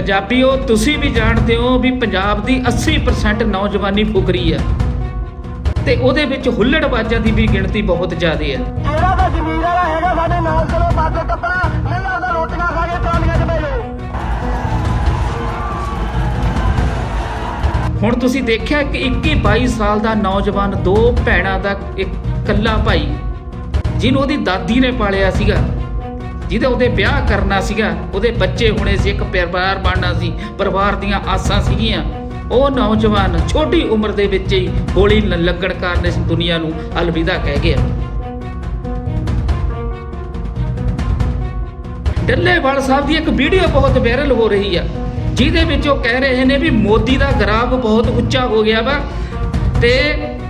ਪੰਜਾਬੀਓ ਤੁਸੀਂ ਵੀ ਜਾਣਦੇ ਹੋ ਵੀ ਪੰਜਾਬ ਦੀ 80% ਨੌਜਵਾਨੀ ਫੁਕਰੀ ਆ ਤੇ ਉਹਦੇ ਵਿੱਚ ਹੁੱਲੜਬਾਜ਼ਾਂ ਦੀ ਵੀ ਗਿਣਤੀ ਬਹੁਤ ਜ਼ਿਆਦਾ ਹੈ। ਜਿਹੜਾ ਤਾਂ ਜ਼ਮੀਰ ਵਾਲਾ ਹੈਗਾ ਸਾਡੇ ਨਾਲ ਚਲੋ ਬਾਤ ਟੱਪਣਾ ਨਹੀਂ ਆਦਾ ਰੋਟੀਆਂ ਖਾ ਕੇ ਟਰਾਲੀਆਂ 'ਚ ਬਹਿ ਜਾਓ। ਹੁਣ ਤੁਸੀਂ ਦੇਖਿਆ ਕਿ 21 22 ਸਾਲ ਦਾ ਨੌਜਵਾਨ ਦੋ ਭੈਣਾਂ ਦਾ ਇੱਕ ਕੱਲਾ ਭਾਈ ਜਿਹਨੂੰ ਉਹਦੀ ਦਾਦੀ ਨੇ ਪਾਲਿਆ ਸੀਗਾ। ਜਿਹਦੇ ਉਹਦੇ ਵਿਆਹ ਕਰਨਾ ਸੀਗਾ, ਉਹਦੇ ਬੱਚੇ ਹੋਣੇ ਸੀ, ਇੱਕ ਪਰਿਵਾਰ ਬਣਨਾ ਸੀ, ਪਰਿਵਾਰ ਦੀਆਂ ਆਸਾਂ ਸੀਗੀਆਂ। ਉਹ ਨੌਜਵਾਨ ਛੋਟੀ ਉਮਰ ਦੇ ਵਿੱਚ ਹੀ ਗੋਲੀ ਲੱਗਣ ਕਾਰਨ ਇਸ ਦੁਨੀਆ ਨੂੰ ਅਲਵਿਦਾ ਕਹਿ ਗਿਆ। ਡੱਲੇਵਾਲ ਸਾਹਿਬ ਦੀ ਇੱਕ ਵੀਡੀਓ ਬਹੁਤ ਵਾਇਰਲ ਹੋ ਰਹੀ ਆ, ਜਿਹਦੇ ਵਿੱਚ ਉਹ ਕਹਿ ਰਹੇ ਨੇ ਵੀ ਮੋਦੀ ਦਾ ਗ੍ਰਾਫ ਬਹੁਤ ਉੱਚਾ ਹੋ ਗਿਆ ਵਾ, ਤੇ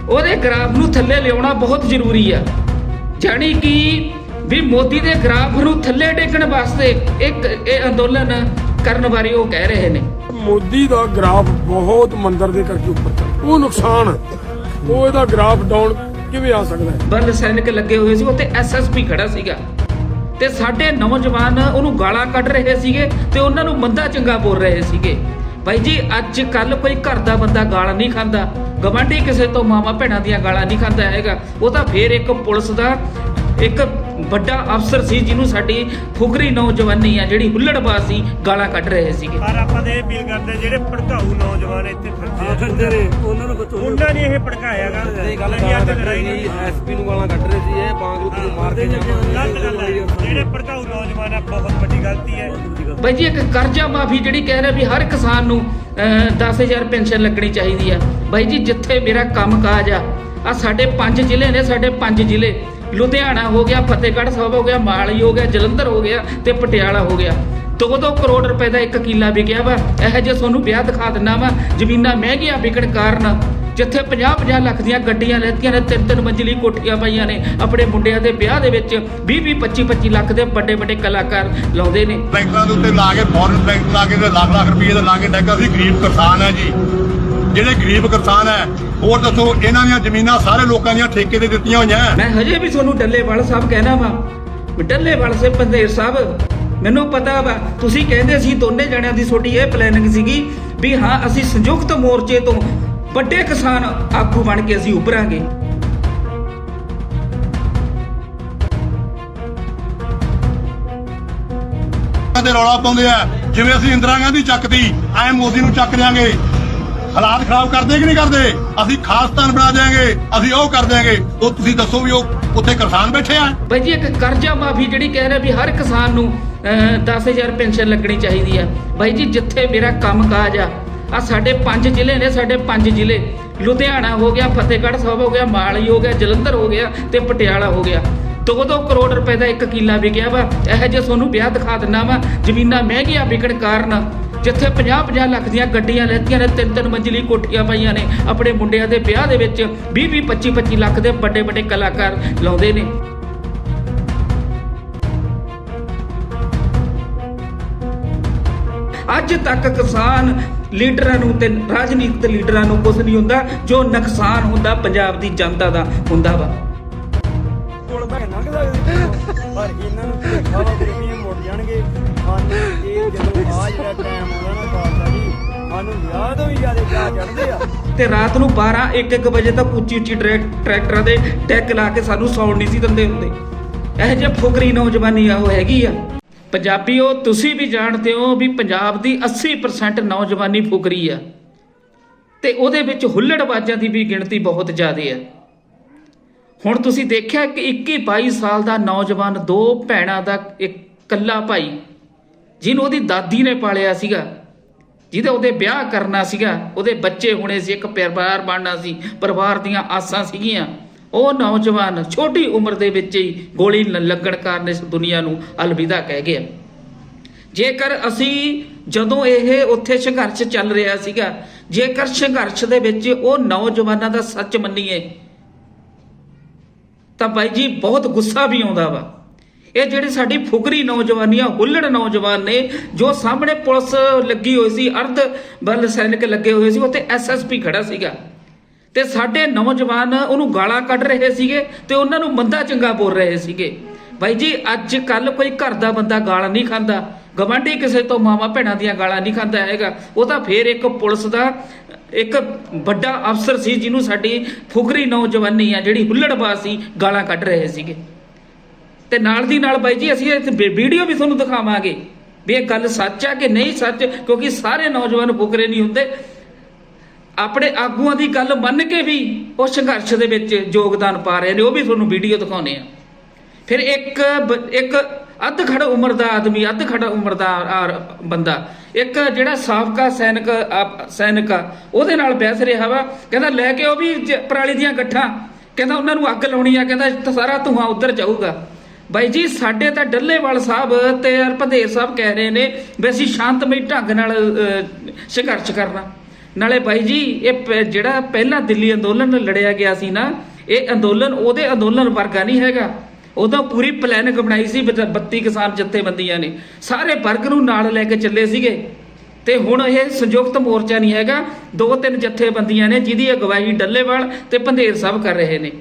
ਉਹਦੇ ਗ੍ਰਾਫ ਨੂੰ ਥੱਲੇ ਲਿਆਉਣਾ ਬਹੁਤ ਜ਼ਰੂਰੀ ਆ। ਜਾਣੀ ਕਿ ਵੀ ਮੋਦੀ ਦੇ ਗ੍ਰਾਫ ਨੂੰ ਥੱਲੇ ਡੇਗਣ ਵਾਸਤੇ ਇੱਕ ਇਹ ਅੰਦੋਲਨ ਕਰਨ ਬਾਰੇ ਉਹ ਕਹਿ ਰਹੇ ਨੇ। ਮੋਦੀ ਦਾ ਗ੍ਰਾਫ ਬਹੁਤ ਮੰਦਰ ਦੇ ਕਰਕੇ ਉੱਪਰ ਚੱਲ ਉਹ ਨੁਕਸਾਨ। ਉਹ ਇਹਦਾ ਗ੍ਰਾਫ ਡਾਊਨ ਕਿਵੇਂ ਆ ਸਕਦਾ ਹੈ? ਬਲ ਸੈਨਿਕ ਲੱਗੇ ਹੋਏ ਸੀ ਉੱਥੇ ਐਸਐਸਪੀ ਖੜਾ ਸੀਗਾ। ਤੇ ਸਾਡੇ ਨੌਜਵਾਨ ਉਹਨੂੰ ਗਾਲਾਂ ਕੱਢ ਰਹੇ ਸੀਗੇ ਤੇ ਉਹਨਾਂ ਨੂੰ ਮੰਦਾ ਚੰਗਾ ਬੋਲ ਰਹੇ ਸੀਗੇ। ਭਾਈ ਜੀ ਅੱਜ ਕੱਲ ਕੋਈ ਘਰ ਦਾ ਬੰਦਾ ਗਾਲਾਂ ਨਹੀਂ ਖਾਂਦਾ। ਗਵਾਂਢੀ ਕਿਸੇ ਤੋਂ ਮਾਵਾ ਭੈਣਾਂ ਦੀਆਂ ਗਾਲਾਂ ਨਹੀਂ ਖਾਂਦਾ ਹੈਗਾ। ਉਹ ਤਾਂ ਫੇਰ ਇੱਕ ਪੁਲਿਸ ਦਾ ਇੱਕ ਵੱਡਾ ਅਫਸਰ ਸੀ ਜਿਹਨੂੰ ਸਾਡੀ ਫੁਕਰੀ ਨੌਜਵਾਨੀ ਆ ਜਿਹੜੀ ਹੁੱਲੜਬਾਜ਼ ਸੀ ਗਾਲਾਂ ਕੱਢ ਰਹੇ ਸੀਗੇ। ਪਰ ਆਪਾਂ ਤੇ ਇਹ ਫੀਲ ਕਰਦੇ ਜਿਹੜੇ ਭੜਕਾਊ ਨੌਜਵਾਨ ਇੱਥੇ ਫਿਰਦੇ ਆ ਫਿਰਦੇ ਨੇ। ਉਹਨਾਂ ਨੂੰ ਬਚੋ ਉਹਨਾਂ ਨੇ ਇਹ ਭੜਕਾਇਆਗਾ ਇਹ ਗੱਲ ਨਹੀਂ ਅੱਜ ਲੜਾਈ ਨਹੀਂ ਐਸਪੀ ਨੂੰ ਗਾਲਾਂ ਕੱਢ ਰਹੇ ਸੀ ਇਹ ਬਾਂਗਰੂ ਨੂੰ ਮਾਰ ਕੇ ਗਲਤ ਗੱਲ ਹੈ। ਜਿਹੜੇ ਭੜਕਾਊ ਨੌਜਵਾਨ ਆ ਬਹੁਤ ਵੱਡੀ ਗਲਤੀ ਹੈ। ਬਾਈ ਜੀ ਇੱਕ ਕਰਜ਼ਾ ਮਾਫੀ ਜਿਹੜੀ ਕਹਿ ਰਿਹਾ ਵੀ ਹਰ ਕਿਸਾਨ ਨੂੰ ਅਹ, 10000 ਪੈਨਸ਼ਨ ਲੱਗਣੀ ਚਾਹੀਦੀ ਆ। ਬਾਈ ਜੀ ਜਿੱਥੇ ਮੇਰਾ ਕੰਮ ਕਾਜ ਆ ਆ ਸਾਡੇ ਪੰਜ ਜ਼ਿਲ੍ਹੇ ਨੇ ਸਾਡੇ ਪੰਜ ਜ਼ਿਲ੍ਹੇ। ਲੁਧਿਆਣਾ ਹੋ ਗਿਆ, ਫਤਿਹਗੜ੍ਹ ਸਾਹਿਬ ਹੋ ਗਿਆ, ਮਾਲੀ ਹੋ ਗਿਆ, ਜਲੰਧਰ ਹੋ ਗਿਆ ਤੇ ਪਟਿਆਲਾ ਹੋ ਗਿਆ। ਦੋ ਦੋ ਕਰੋੜ ਰੁਪਏ ਦਾ ਇੱਕ ਕਿੱਲਾ ਵਿਕਿਆ ਵਾ। ਇਹੋ ਜਿਹੇ ਤੁਹਾਨੂੰ ਵਿਆਹ ਦਿਖਾ ਦਿੰਨਾ ਵਾ। ਜ਼ਮੀਨਾਂ ਮਹਿੰਗੀਆਂ ਵਿਕਣ ਕਾਰਨ, ਜਿੱਥੇ 50 50 ਲੱਖ ਦੀਆਂ ਗੱਡੀਆਂ ਲੈਤੀਆਂ ਨੇ ਤਿੰਨ ਤਿੰਨ ਮੰਜ਼ਲੀ ਕੋਠੀਆਂ ਪਾਈਆਂ ਨੇ। ਆਪਣੇ ਮੁੰਡਿਆਂ ਦੇ ਵਿਆਹ ਦੇ ਵਿੱਚ 20 20 25 25 ਲੱਖ ਦੇ ਵੱਡੇ ਵੱਡੇ ਕਲਾਕਾਰ ਲਾਉਂਦੇ ਨੇ। ਬੈਂਕਾਂ ਦੇ ਉੱਤੇ ਲਾ ਕੇ ਫੋਰਨ ਟਰੈਕਟਰ ਲਾ ਕੇ ਲੱਖ ਲੱਖ ਰੁਪਏ ਦੇ ਲਾ ਕੇ ਟੈਕਟਰ ਅਸੀਂ ਗਰੀਬ ਕਿਸਾਨ ਹੈ ਜੀ। ਜਿਹੜੇ ਗਰੀਬ ਕਿਸਾਨ ਹੈ ਹੋਰ ਦੱਸੋ ਇਹਨਾਂ ਦੀਆਂ ਜ਼ਮੀਨਾਂ ਸਾਰੇ ਲੋਕਾਂ ਦੀਆਂ ਠੇਕੇ ਤੇ ਦਿੱਤੀਆਂ ਹੋਈਆਂ। ਮੈਂ ਹਜੇ ਵੀ ਤੁਹਾਨੂੰ ਡੱਲੇਵਾਲ ਸਾਹਿਬ ਕਹਿਣਾ ਵਾ। ਡੱਲੇਵਾਲ ਸੇ ਪੰਦੇਰ ਸਾਹਿਬ ਮੈਨੂੰ ਪਤਾ ਵਾ ਤੁਸੀਂ ਕਹਿੰਦੇ ਸੀ ਦੋਨੇ ਜਣਿਆਂ ਦੀ ਤੁਹਾਡੀ ਇਹ ਪਲੈਨਿੰਗ ਸੀਗੀ ਵੀ ਹਾਂ ਅਸੀਂ ਸੰਯੁਕਤ ਮੋਰਚੇ ਤੋਂ ਵੱਡੇ ਕਿਸਾਨ ਆਗੂ ਬਣ ਕੇ ਅਸੀਂ ਉੱਭਰਾਂਗੇ। ਦੇ ਰੌਲਾ ਪਾਉਂਦੇ ਆ। ਜਿਵੇਂ ਅਸੀਂ ਇੰਦਰਾ ਗਾਂਧੀ ਚੱਕਦੀ ਐ ਮੋਦੀ ਨੂੰ ਚੱਕ ਦਿਆਂਗੇ। ਹਾਲਾਤ ਖਰਾਬ ਕਰਦੇ ਕਿ ਨਹੀਂ ਕਰਦੇ? ਅਸੀਂ ਖਾਸਤਾਨ ਬਣਾ ਦਿਆਂਗੇ, ਅਸੀਂ ਉਹ ਕਰ ਦਿਆਂਗੇ। ਉਹ ਤੁਸੀਂ ਦੱਸੋ ਵੀ ਉਹ ਉੱਥੇ ਕਿਸਾਨ ਬੈਠੇ ਆ? ਬਾਈ ਜੀ, ਇੱਕ ਕਰਜ਼ਾ ਮਾਫੀ ਜਿਹੜੀ ਕਹਿ ਰਿਹਾ ਵੀ ਹਰ ਕਿਸਾਨ ਨੂੰ 10000 ਪੈਨਸ਼ਨ ਲੱਗਣੀ ਚਾਹੀਦੀ ਆ। ਬਾਈ ਜੀ, ਜਿੱਥੇ ਮੇਰਾ ਕੰਮ ਆ ਆ ਸਾਡੇ ਪੰਜ ਜ਼ਿਲ੍ਹੇ ਨੇ, ਸਾਡੇ ਪੰਜ ਜ਼ਿਲ੍ਹੇ। ਲੁਧਿਆਣਾ ਹੋ ਗਿਆ, ਫਤਿਹਗੜ੍ਹ ਸਾਹਿਬ ਹੋ ਗਿਆ, ਮਾਲੀ ਹੋ ਗਿਆ, ਜਲੰਧਰ ਹੋ ਗਿਆ ਤੇ ਪਟਿਆਲਾ ਹੋ ਗਿਆ। ਦੋ ਦੋ ਕਰੋੜ ਰੁਪਏ ਦਾ ਇੱਕ ਕਿੱਲਾ ਵਿਕਿਆ ਵਾ। ਇਹੋ ਜਿਹੇ ਤੁਹਾਨੂੰ ਵਿਆਹ ਦਿਖਾ ਦਿੰਨਾ ਵਾ, ਜ਼ਮੀਨਾਂ ਮਹਿੰਗੀਆਂ ਵਿਕਣ ਕਾਰਨ। ਜਿੱਥੇ 50 50 ਲੱਖ ਦੀਆਂ ਗੱਡੀਆਂ ਲੈਤੀਆਂ ਨੇ ਤਿੰਨ ਤਿੰਨ ਮੰਜ਼ਲੀ ਕੋਠੀਆਂ ਪਾਈਆਂ ਨੇ। ਆਪਣੇ ਮੁੰਡਿਆਂ ਦੇ ਵਿਆਹ ਦੇ ਵਿੱਚ 20 20 25 25 ਲੱਖ ਦੇ ਵੱਡੇ ਵੱਡੇ ਕਲਾਕਾਰ ਲਾਉਂਦੇ ਨੇ। ਅੱਜ ਤੱਕ ਕਿਸਾਨ ਲੀਡਰਾਂ ਨੂੰ ਤੇ ਰਾਜਨੀਤਿਕ ਲੀਡਰਾਂ ਨੂੰ ਕੁਝ ਨਹੀਂ ਹੁੰਦਾ, ਜੋ ਨੁਕਸਾਨ ਹੁੰਦਾ ਪੰਜਾਬ ਦੀ ਜਨਤਾ ਦਾ ਹੁੰਦਾ ਵਾ। ਕੋਲ ਬੈ ਲੰਘ ਸਕਦੇ ਪਰ ਇਹਨਾਂ ਨੂੰ ਭੇਖਾ ਵਾ ਮੁੜ ਜਾਣਗੇ। ਸਾਨੂੰ ਇਹ ਜਦੋਂ ਆ ਜਿਹੜਾ ਟਾਈਮ ਆਉਂਦਾ ਨਾ ਖਾਲਸਾ ਜੀ ਸਾਨੂੰ ਵਿਆਹ ਤੋਂ ਵੀ ਜ਼ਿਆਦਾ ਚਾਹ ਚੜਦੇ ਆ ਤੇ ਰਾਤ ਨੂੰ 12 1 ਵਜੇ ਤੱਕ ਉੱਚੀ ਉੱਚੀ ਟਰੈਕ ਟਰੈਕਟਰਾਂ ਦੇ ਟੈਕ ਲਾ ਕੇ ਸਾਨੂੰ ਸੌਣ ਨਹੀਂ ਸੀ ਦਿੰਦੇ ਹੁੰਦੇ। ਇਹ ਜੇ ਫੁਕਰੀ ਨੌਜਵਾਨੀ ਆ, ਉਹ ਹੈਗੀ ਆ। ਪੰਜਾਬੀਓ, ਤੁਸੀਂ ਵੀ ਜਾਣਦੇ ਹੋ ਵੀ ਪੰਜਾਬ ਦੀ 80% ਨੌਜਵਾਨੀ ਫੁਕਰੀ ਆ। ਤੇ ਉਹਦੇ ਵਿੱਚ ਹੁੱਲੜਬਾਜ਼ਾਂ ਦੀ ਵੀ ਗਿਣਤੀ ਬਹੁਤ ਜ਼ਿਆਦਾ ਹੈ ਹੁਣ ਤੁਸੀਂ ਦੇਖਿਆ ਕਿ 21 22 ਸਾਲ ਦਾ ਨੌਜਵਾਨ ਦੋ ਭੈਣਾਂ ਦਾ ਇੱਕ ਕੱਲਾ ਭਾਈ ਜਿਹਨੂੰ ਉਹਦੀ ਦਾਦੀ ਨੇ ਪਾਲਿਆ ਸੀਗਾ, ਜਿਹਦੇ ਉਹਦੇ ਵਿਆਹ ਕਰਨਾ ਸੀਗਾ, ਉਹਦੇ ਬੱਚੇ ਹੋਣੇ ਸੀ, ਇੱਕ ਪਰਿਵਾਰ ਬਣਨਾ ਸੀ, ਪਰਿਵਾਰ ਦੀਆਂ ਆਸਾਂ ਸੀਗੀਆਂ। ਉਹ ਨੌਜਵਾਨ ਛੋਟੀ ਉਮਰ ਦੇ ਵਿੱਚ ਹੀ ਗੋਲੀ ਲੱਗਣ ਕਾਰਨ ਇਸ ਦੁਨੀਆ ਨੂੰ ਅਲਵਿਦਾ ਕਹਿ ਗਿਆ। ਜੇਕਰ ਅਸੀਂ ਜਦੋਂ ਇਹ ਉੱਥੇ ਸੰਘਰਸ਼ ਚੱਲ ਰਿਹਾ ਸੀਗਾ, ਜੇਕਰ ਸੰਘਰਸ਼ ਦੇ ਵਿੱਚ ਉਹ ਨੌਜਵਾਨਾਂ ਦਾ ਸੱਚ ਮੰਨੀਏ, ਤਾਂ ਬਾਈ ਜੀ ਬਹੁਤ ਗੁੱਸਾ ਵੀ ਆਉਂਦਾ ਵਾ। ਇਹ ਜਿਹੜੇ ਸਾਡੀ ਫੁਕਰੀ ਨੌਜਵਾਨੀਆਂ, ਹੁੱਲੜ ਨੌਜਵਾਨ ਨੇ, ਜੋ ਸਾਹਮਣੇ ਪੁਲਿਸ ਲੱਗੀ ਹੋਈ ਸੀ, ਅਰਧ ਬਲ ਸੈਨਿਕ ਲੱਗੇ ਹੋਏ ਸੀ, ਉੱਥੇ ਐਸਐਸਪੀ ਖੜਾ ਸੀਗਾ। ਤੇ ਸਾਡੇ ਨੌਜਵਾਨ ਉਹਨੂੰ ਗਾਲਾਂ ਕੱਢ ਰਹੇ ਸੀਗੇ ਤੇ ਉਹਨਾਂ ਨੂੰ ਮੰਦਾ ਚੰਗਾ ਬੋਲ ਰਹੇ ਸੀਗੇ। ਬਾਈ ਜੀ, ਅੱਜ ਕੱਲ ਕੋਈ ਘਰ ਦਾ ਬੰਦਾ ਗਾਲਾਂ ਨਹੀਂ ਖਾਂਦਾ। ਗਵਾਂਢੀ ਕਿਸੇ ਤੋਂ ਮਾਵਾ ਭੈਣਾਂ ਦੀਆਂ ਗਾਲਾਂ ਨਹੀਂ ਖਾਂਦਾ ਹੈਗਾ। ਉਹ ਤਾਂ ਫੇਰ ਇੱਕ ਪੁਲਿਸ ਦਾ ਇੱਕ ਵੱਡਾ ਅਫਸਰ ਸੀ, ਜਿਹਨੂੰ ਸਾਡੀ ਫੁਕਰੀ ਨੌਜਵਾਨੀ ਆ, ਜਿਹੜੀ ਹੁੱਲੜਬਾਜ਼ ਸੀ, ਗਾਲਾਂ ਕੱਢ ਰਹੇ ਸੀਗੇ। ਤੇ ਨਾਲ ਦੀ ਨਾਲ ਬਾਈ ਜੀ, ਅਸੀਂ ਇਹ ਵੀਡੀਓ ਵੀ ਤੁਹਾਨੂੰ ਦਿਖਾਵਾਂਗੇ ਵੀ ਇਹ ਗੱਲ ਸੱਚ ਆ ਕਿ ਨਹੀਂ ਸੱਚ, ਕਿਉਂਕਿ ਸਾਰੇ ਨੌਜਵਾਨ ਫੁਕਰੇ ਨਹੀਂ ਹੁੰਦੇ। ਆਪਣੇ ਆਗੂਆਂ ਦੀ ਗੱਲ ਮੰਨ ਕੇ ਵੀ ਉਹ ਸੰਘਰਸ਼ ਦੇ ਵਿੱਚ ਯੋਗਦਾਨ ਪਾ ਰਹੇ ਨੇ, ਉਹ ਵੀ ਤੁਹਾਨੂੰ ਵੀਡੀਓ ਦਿਖਾਉਨੇ ਆ। ਫਿਰ ਇੱਕ ਬ- ਇੱਕ ਅੱਧ ਖੜਾ ਉਮਰ ਦਾ ਆਦਮੀ, ਅੱਧ ਖੜਾ ਉਮਰ ਦਾ ਆ- ਬੰਦਾ, ਇੱਕ ਜਿਹੜਾ ਸਾਬਕਾ ਸੈਨਿਕ ਸੈਨਿਕ ਆ, ਉਹਦੇ ਨਾਲ ਬਹਿਸ ਰਿਹਾ ਵਾ, ਕਹਿੰਦਾ ਲੈ ਕੇ ਉਹ ਵੀ ਜ- ਪਰਾਲੀ ਦੀਆਂ ਗੱਠਾਂ, ਕਹਿੰਦਾ ਉਹਨਾਂ ਨੂੰ ਅੱਗ ਲਾਉਣੀ ਆ, ਕਹਿੰਦਾ ਸਾਰਾ ਧੂਆਂ ਉੱਧਰ ਜਾਊਗਾ। ਬਾਈ ਜੀ, ਸਾਡੇ ਤਾਂ ਡੱਲੇਵਾਲ ਸਾਹਿਬ ਤੇ ਭਦੇਰ ਸਾਹਿਬ ਕਹਿ ਰਹੇ ਨੇ ਵੀ ਅਸੀਂ ਸ਼ਾਂਤਮਈ ਢੰਗ ਨਾਲ ਸੰਘਰਸ਼ ਕਰਨਾ। ਨਾਲੇ ਬਾਈ ਜੀ, ਇਹ ਪ- ਜਿਹੜਾ ਪਹਿਲਾ ਦਿੱਲੀ ਅੰਦੋਲਨ ਲੜਿਆ ਗਿਆ ਸੀ ਨਾ, ਇਹ ਅੰਦੋਲਨ ਉਹਦੇ ਅੰਦੋਲਨ ਵਰਗਾ ਨਹੀਂ ਹੈਗਾ। ਉਦੋਂ ਪੂਰੀ ਪਲੈਨਿੰਗ ਬਣਾਈ ਸੀ ਬੱਤ- 32 ਕਿਸਾਨ ਜਥੇਬੰਦੀਆਂ ਨੇ। ਸਾਰੇ ਵਰਗ ਨੂੰ ਨਾਲ ਲੈ ਕੇ ਚੱਲੇ ਸੀਗੇ। ਤੇ ਹੁਣ ਇਹ ਸੰਯੁਕਤ ਮੋਰਚਾ ਨਹੀਂ ਹੈਗਾ। ਦੋ ਤਿੰਨ ਜਥੇਬੰਦੀਆਂ ਨੇ ਜਿਹਦੀ ਅਗਵਾਈ ਡੱਲੇਵਾਲ ਤੇ ਪੰਧੇਰ ਸਾਹਿਬ ਕਰ ਰਹੇ ਨੇ।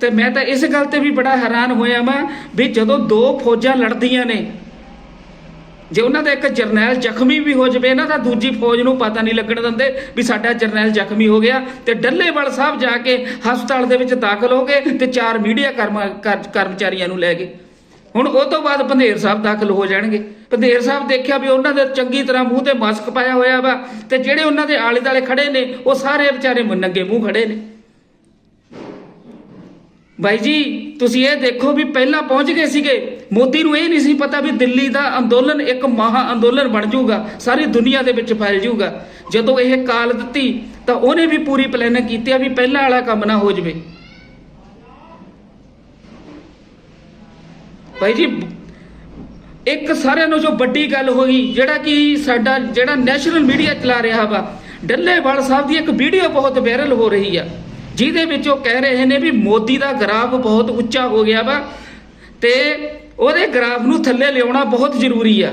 ਤੇ ਮੈਂ ਤਾਂ ਇਸ ਗੱਲ ਤੇ ਵੀ ਬੜਾ ਹੈਰਾਨ ਹੋਇਆ ਮੈਂ ਵੀ ਜਦੋਂ ਦੋ ਫੌਜਾਂ ਲੜਦੀਆਂ ਨੇ, ਜੇ ਉਹਨਾਂ ਦਾ ਇੱਕ ਜਰਨੈਲ ਜ਼ਖਮੀ ਵੀ ਹੋ ਜਵੇ, ਨਾ ਤਾਂ ਦੂਜੀ ਫੌਜ ਨੂੰ ਪਤਾ ਨਹੀਂ ਲੱਗਣ ਦਿੰਦੇ ਵੀ ਸਾਡਾ ਜਰਨੈਲ ਜ਼ਖਮੀ ਹੋ ਗਿਆ ਤੇ ਡੱਲੇਵਾਲ ਸਾਹਿਬ ਜਾ ਕੇ ਹਸਪਤਾਲ ਦੇ ਵਿੱਚ ਦਾਖਲ ਹੋ ਗਏ ਤੇ ਚਾਰ ਮੀਡੀਆ ਕਰਮ- ਕਰ- ਕਰਮਚਾਰੀਆਂ ਨੂੰ ਲੈ ਗਏ। ਹੁਣ ਉਹ ਤੋਂ ਬਾਅਦ ਪੰਧੇਰ ਸਾਹਿਬ ਦਾਖਲ ਹੋ ਜਾਣਗੇ। ਪੰਧੇਰ ਸਾਹਿਬ ਦੇਖਿਆ ਵੀ ਉਹਨਾਂ ਦੇ ਚੰਗੀ ਤਰ੍ਹਾਂ ਮੂੰਹ ਤੇ ਮਾਸਕ ਪਾਇਆ ਹੋਇਆ ਵਾ ਤੇ ਜਿਹੜੇ ਉਹਨਾਂ ਦੇ ਆਲੇ ਦਾਲੇ ਖੜੇ ਨੇ, ਉਹ ਸਾਰੇ ਵਿਚਾਰੇ ਨੰਗੇ ਮੂੰਹ ਖੜੇ ਨੇ। ਬਾਈ ਜੀ, ਤੁਸੀਂ ਇਹ ਦੇਖੋ ਵੀ ਪਹਿਲਾਂ ਪਹੁੰਚ ਗਏ ਸੀਗੇ। ਮੋਦੀ ਨੂੰ ਇਹ ਨਹੀਂ ਸੀ ਪਤਾ ਵੀ ਦਿੱਲੀ ਦਾ ਅੰਦੋਲਨ ਇੱਕ ਮਹਾ ਅੰਦੋਲਨ ਬਣ ਜਾਊਗਾ, ਸਾਰੀ ਦੁਨੀਆ ਦੇ ਵਿੱਚ ਫੈਲ ਜਾਊਗਾ। ਜਦੋਂ ਇਹ ਕਾਲ ਦਿੱਤੀ, ਤਾਂ ਉਹਨੇ ਵੀ ਪੂਰੀ ਪਲੈਨਿੰਗ ਕੀਤੀ ਆ ਵੀ ਪਹਿਲਾਂ ਵਾਲਾ ਕੰਮ ਨਾ ਹੋ ਜਵੇ। ਭਾਈ ਜੀ, ਇੱਕ ਸਾਰਿਆਂ ਨੂੰ ਜੋ ਵੱਡੀ ਗੱਲ ਹੋਈ ਜਿਹੜਾ ਕਿ ਸਾਡਾ, ਜਿਹੜਾ ਨੈਸ਼ਨਲ ਮੀਡੀਆ ਚਲਾ ਰਿਹਾ ਵਾ, ਡੱਲੇਵਾਲ ਸਾਹਿਬ ਦੀ ਇੱਕ ਵੀਡੀਓ ਬਹੁਤ ਵਾਇਰਲ ਹੋ ਰਹੀ ਆ। ਜਿਹਦੇ ਵਿੱਚ ਉਹ ਕਹਿ ਰਹੇ ਨੇ ਵੀ ਮੋਦੀ ਦਾ ਗ੍ਰਾਫ ਬਹੁਤ ਉੱਚਾ ਹੋ ਗਿਆ ਵਾ ਤੇ ਉਹਦੇ ਗ੍ਰਾਫ ਨੂੰ ਥੱਲੇ ਲਿਆਉਣਾ ਬਹੁਤ ਜ਼ਰੂਰੀ ਆ।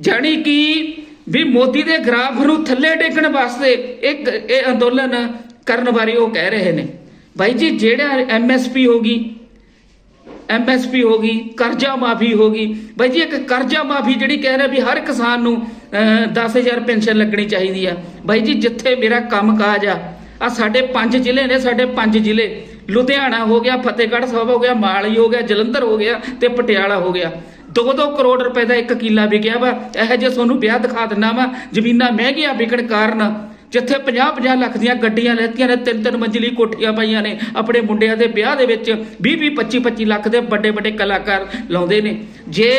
ਜਾਣੀ ਕਿ ਵੀ ਮੋਦੀ ਦੇ ਗ੍ਰਾਫ ਨੂੰ ਥੱਲੇ ਟੇਕਣ ਵਾਸਤੇ ਇੱਕ ਇਹ ਅੰਦੋਲਨ ਕਰਨ ਬਾਰੇ ਉਹ ਕਹਿ ਰਹੇ ਨੇ। ਭਾਈ ਜੀ ਜਿਹੜਾ ਐਮਐਸਪੀ ਹੋਗੀ ਐਮਐਸਪੀ ਹੋ ਗਈ ਕਰਜ਼ਾ ਮਾਫੀ ਹੋ ਗਈ। ਬਾਈ ਜੀ ਇੱਕ ਕਰਜ਼ਾ ਮਾਫੀ ਜਿਹੜੀ ਕਹਿ ਰਿਹਾ ਵੀ ਹਰ ਕਿਸਾਨ ਨੂੰ ਅਹ, 10000 ਪੈਨਸ਼ਨ ਲੱਗਣੀ ਚਾਹੀਦੀ ਆ। ਬਾਈ ਜੀ ਜਿੱਥੇ ਮੇਰਾ ਕੰਮ ਕਾਜ ਆ ਆ ਸਾਡੇ ਪੰਜ ਜ਼ਿਲ੍ਹੇ ਨੇ, ਸਾਡੇ ਪੰਜ ਜ਼ਿਲ੍ਹੇ। ਲੁਧਿਆਣਾ ਹੋ ਗਿਆ, ਫਤਿਹਗੜ੍ਹ ਸਾਹਿਬ ਹੋ ਗਿਆ, ਮਾਲੀ ਹੋ ਗਿਆ, ਜਲੰਧਰ ਹੋ ਗਿਆ ਤੇ ਪਟਿਆਲਾ ਹੋ ਗਿਆ। 2-2 ਕਰੋੜ ਰੁਪਏ ਦਾ ਇੱਕ ਕਿੱਲਾ ਵਿਕਿਆ ਵਾ। ਇਹੋ ਜਿਹੇ ਤੁਹਾਨੂੰ ਵਿਆਹ ਦਿਖਾ ਦਿੰਨਾ ਵਾ। ਜ਼ਮੀਨਾਂ ਮਹਿੰਗੀਆਂ ਵਿਕਣ ਕਾਰਨ ਜਿੱਥੇ 50-50 ਲੱਖ ਦੀਆਂ ਗੱਡੀਆਂ ਲੈਤੀਆਂ ਨੇ ਤਿੰਨ ਤਿੰਨ ਮੰਜ਼ਲੀ ਕੋਠੀਆਂ ਪਾਈਆਂ ਨੇ, ਆਪਣੇ ਮੁੰਡਿਆਂ ਦੇ ਵਿਆਹ ਦੇ ਵਿੱਚ 20-20 25-25 ਲੱਖ ਦੇ ਵੱਡੇ ਵੱਡੇ ਕਲਾਕਾਰ ਲਾਉਂਦੇ ਨੇ। ਜੇ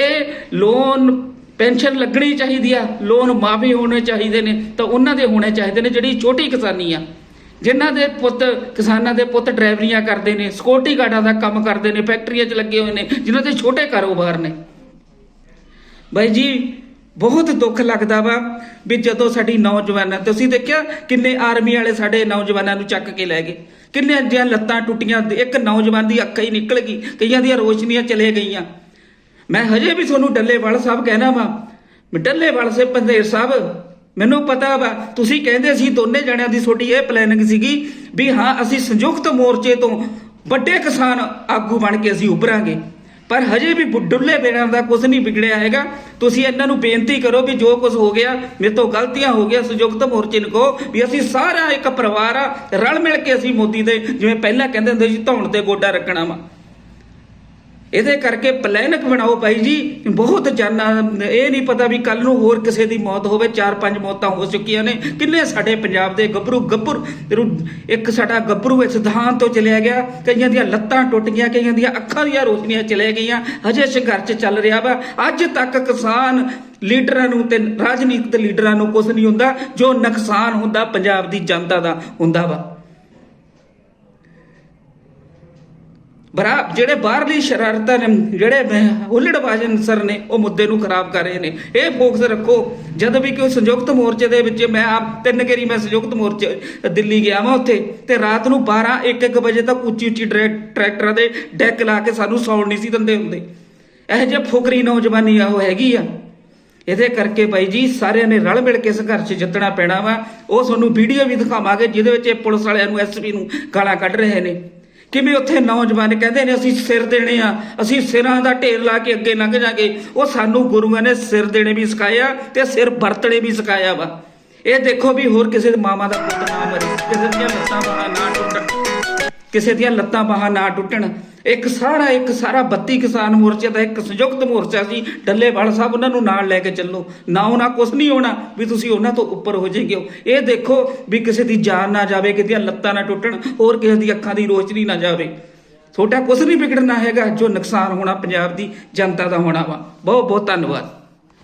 ਲੋਨ ਪੈਨਸ਼ਨ ਲੱਗਣੀ ਚਾਹੀਦੀ ਆ, ਲੋਨ ਮਾਫੀ ਹੋਣੇ ਚਾਹੀਦੇ ਨੇ, ਤਾਂ ਉਹਨਾਂ ਦੇ ਹੋਣੇ ਚਾਹੀਦੇ ਨੇ, ਜਿਹੜੀ ਛੋਟੀ ਕਿਸਾਨੀ ਆ। ਜਿਨ੍ਹਾਂ ਦੇ ਪੁੱਤ, ਕਿਸਾਨਾਂ ਦੇ ਪੁੱਤ ਡਰਾਈਵਰੀਆਂ ਕਰਦੇ ਨੇ ਸਿਕਿਉਰਟੀ ਗਾਰਡਾਂ ਦਾ ਕੰਮ ਕਰਦੇ ਨੇ ਫੈਕਟਰੀਆਂ 'ਚ ਲੱਗੇ ਹੋਏ ਨੇ, ਜਿਨ੍ਹਾਂ ਦੇ ਛੋਟੇ ਕਾਰੋਬਾਰ ਨੇ। ਬਾਈ ਜੀ, ਬਹੁਤ ਦੁੱਖ ਲੱਗਦਾ ਵਾ ਵੀ ਜਦੋਂ ਸਾਡੀ ਨੌਜਵਾਨਾਂ, ਤੁਸੀਂ ਦੇਖਿਆ ਕਿੰਨੇ ਆਰਮੀ ਵਾਲੇ ਸਾਡੇ ਨੌਜਵਾਨਾਂ ਨੂੰ ਚੱਕ ਕੇ ਲੈ ਗਏ। ਕਿੰਨੇ ਦੀਆਂ ਲੱਤਾਂ ਟੁੱਟੀਆਂ, ਇੱਕ ਨੌਜਵਾਨ ਦੀ ਅੱਖਾਂ ਹੀ ਨਿਕਲ ਗਈ, ਕਈਆਂ ਦੀਆਂ ਰੋਸ਼ਨੀਆਂ ਚਲੇ ਗਈਆਂ। ਮੈਂ ਹਜੇ ਵੀ ਤੁਹਾਨੂੰ ਡੱਲੇਵਾਲ ਸਾਹਿਬ ਕਹਿਣਾ ਵਾ, ਵੀ ਡੱਲੇਵਾਲ ਸੇ ਪੰਦੇਰ ਸਾਹਿਬ ਮੈਨੂੰ ਪਤਾ ਵਾ, ਤੁਸੀਂ ਕਹਿੰਦੇ ਸੀ ਦੋਨੇ ਜਣਿਆਂ ਦੀ ਤੁਹਾਡੀ ਇਹ ਪਲੈਨਿੰਗ ਸੀਗੀ ਵੀ ਹਾਂ, ਅਸੀਂ ਸੰਯੁਕਤ ਮੋਰਚੇ ਤੋਂ ਵੱਡੇ ਕਿਸਾਨ ਆਗੂ ਬਣ ਕੇ ਅਸੀਂ ਉਭਰਾਂਗੇ। ਪਰ ਹਜੇ ਵੀ ਡੁੱਲੇ ਬੇੜਾਂ ਦਾ ਕੁਝ ਨਹੀਂ ਵਿਗੜਿਆ ਹੈਗਾ। ਤੁਸੀਂ ਇਹਨਾਂ ਨੂੰ ਬੇਨਤੀ ਕਰੋ ਵੀ ਜੋ ਕੁਝ ਹੋ ਗਿਆ, ਮੇਰੇ ਤੋਂ ਗਲਤੀਆਂ ਹੋ ਗਿਆ, ਸੰਯੁਕਤ ਮੋਰਚੇ ਨੂੰ ਕਹੋ ਵੀ ਅਸੀਂ ਸਾਰਾ ਇੱਕ ਪਰਿਵਾਰ ਆ, ਰਲ ਮਿਲ ਕੇ ਅਸੀਂ ਮੋਦੀ ਦੇ, ਜਿਵੇਂ ਪਹਿਲਾਂ ਕਹਿੰਦੇ ਹੁੰਦੇ ਸੀ, ਧੌਣ ਤੇ ਗੋਡਾ ਰੱਖਣਾ ਵਾ। ਇਹਦੇ ਕਰਕੇ ਪਲੈਨਕ ਬਣਾਓ ਭਾਈ ਜੀ। ਬਹੁਤ ਜਾਨਾਂ, ਇਹ ਨਹੀਂ ਪਤਾ ਵੀ ਕੱਲ ਨੂੰ ਹੋਰ ਕਿਸੇ ਦੀ ਮੌਤ ਹੋਵੇ, ਚਾਰ ਪੰਜ ਮੌਤਾਂ ਹੋ ਚੁੱਕੀਆਂ ਨੇ। ਕਿੰਨੇ ਸਾਡੇ ਪੰਜਾਬ ਦੇ ਗੱਭਰੂ ਗੱਭਰੂ ਇੱਕ ਸਾਡਾ ਗੱਭਰੂ ਇਸ ਸਿਧਾਂਤ ਤੋਂ ਚਲਿਆ ਗਿਆ। ਕਈਆਂ ਦੀਆਂ ਲੱਤਾਂ ਟੁੱਟ ਗਈਆਂ, ਕਈਆਂ ਦੀਆਂ ਅੱਖਾਂ ਦੀਆਂ ਰੋਸ਼ਨੀਆਂ ਚਲੇ ਗਈਆਂ। ਹਜੇ ਸੰਘਰਸ਼ ਚੱਲ ਰਿਹਾ ਵਾ। ਅੱਜ ਤੱਕ ਕਿਸਾਨ ਲੀਡਰਾਂ ਨੂੰ ਤੇ ਰਾਜਨੀਤਿਕ ਲੀਡਰਾਂ ਨੂੰ ਕੁਝ ਨਹੀਂ ਹੁੰਦਾ। ਜੋ ਨੁਕਸਾਨ ਹੁੰਦਾ, ਪੰਜਾਬ ਦੀ ਜਨਤਾ ਦਾ ਹੁੰਦਾ ਵਾ। ਬਰਾ ਜਿਹੜੇ ਬਾਹਰਲੀ ਸ਼ਰਾਰਤਾਂ ਨੇ, ਜਿਹੜੇ ਹੁੱਲੜਬਾਜ਼ ਅਨਸਰ ਨੇ, ਉਹ ਮੁੱਦੇ ਨੂੰ ਖਰਾਬ ਕਰ ਰਹੇ ਨੇ। ਇਹ ਫੋਕਸ ਰੱਖੋ। ਜਦ ਵੀ ਕੋਈ ਸੰਯੁਕਤ ਮੋਰਚੇ ਦੇ ਵਿੱਚ ਮੈਂ ਆਪ ਤਿੰਨ ਗੇਰੀ ਮੈਂ ਸੰਯੁਕਤ ਮੋਰਚੇ, ਦਿੱਲੀ ਗਿਆ ਵਾਂ ਉੱਥੇ, ਤੇ ਰਾਤ ਨੂੰ 12 1-1 ਵਜੇ ਤੱਕ ਉੱਚੀ ਉੱਚੀ ਡਰੈ- ਟਰੈਕਟਰਾਂ ਦੇ ਡੈਕ ਲਾ ਕੇ ਸਾਨੂੰ ਸੌਣ ਨਹੀਂ ਸੀ ਦਿੰਦੇ ਹੁੰਦੇ। ਇਹ ਜੇ ਫੁਕਰੀ ਨੌਜਵਾਨੀ ਆ, ਉਹ ਹੈਗੀ ਆ। ਇਹਦੇ ਕਰਕੇ ਬਾਈ ਜੀ, ਸਾਰਿਆਂ ਨੇ ਰਲ ਮਿਲ ਕੇ ਸੰਘਰਸ਼ ਜਿੱਤਣਾ ਪੈਣਾ ਵਾ। ਉਹ ਤੁਹਾਨੂੰ ਵੀਡੀਓ ਵੀ ਦਿਖਾਵਾਂਗੇ, ਜਿਹਦੇ ਵਿੱਚ ਇਹ ਪੁਲਿਸ ਵਾਲਿਆਂ ਨੂੰ ਐਸਪੀ ਨੂੰ ਗਾਲਾਂ ਕੱਢ ਰਹੇ ਨੇ। ਕਿ ਵੀ ਉੱਥੇ ਨੌਜਵਾਨ ਕਹਿੰਦੇ ਨੇ, ਅਸੀਂ ਸਿਰ ਦੇਣੇ ਆ, ਅਸੀਂ ਸਿਰਾਂ ਦਾ ਢੇਰ ਲਾ ਕੇ ਅੱਗੇ ਲੰਘ ਜਾਗੇ। ਉਹ ਸਾਨੂੰ ਗੁਰੂਆਂ ਨੇ ਸਿਰ ਦੇਣੇ ਵੀ ਸਿਖਾਇਆ ਤੇ ਸਿਰ ਵਰਤਣੇ ਵੀ ਸਿਖਾਇਆ ਵਾ। ਇਹ ਦੇਖੋ ਵੀ ਹੋਰ ਕਿਸੇ ਦੇ ਮਾਮਾ ਦਾ ਪੁੱਤ ਨਾ ਮਰੇ, ਕਿਸੇ ਦੀਆਂ ਲੱਤਾਂ ਬਾਹਾਂ ਨਾ ਟੁੱਟਣ। ਕਿਸੇ ਦੀਆਂ ਲੱਤਾਂ ਬਾਹਾਂ ਨਾ ਟੁੱਟਣ। ਇੱਕ ਸਾਰਾ ਇੱਕ ਸਾਰਾ 32 ਕਿਸਾਨ ਮੋਰਚੇ ਦਾ ਇੱਕ ਸੰਯੁਕਤ ਮੋਰਚਾ ਸੀ। ਡੱਲੇਵਾਲ ਸਾਹਿਬ ਉਹਨਾਂ ਨੂੰ ਨਾਲ ਲੈ ਕੇ ਚੱਲੋ। ਨਾ ਉਹਨਾਂ ਕੁਝ ਨਹੀਂ ਹੋਣਾ ਵੀ ਤੁਸੀਂ ਉਹਨਾਂ ਤੋਂ ਉੱਪਰ ਹੋ ਜਾਏਗੇ। ਇਹ ਦੇਖੋ ਵੀ ਕਿਸੇ ਦੀ ਜਾਨ ਨਾ ਜਾਵੇ, ਕਿਸੇ ਦੀਆਂ ਲੱਤਾਂ ਨਾ ਟੁੱਟਣ, ਹੋਰ ਕਿਸੇ ਦੀ ਅੱਖਾਂ ਦੀ ਰੋਸ਼ਨੀ ਨਾ ਜਾਵੇ। ਤੁਹਾਡਾ ਕੁਝ ਨਹੀਂ ਵਿਗੜਨਾ ਹੈਗਾ ਜੋ ਨੁਕਸਾਨ ਹੋਣਾ ਪੰਜਾਬ ਦੀ ਜਨਤਾ ਦਾ ਹੋਣਾ ਵਾ। ਬਹੁਤ ਬਹੁਤ ਧੰਨਵਾਦ।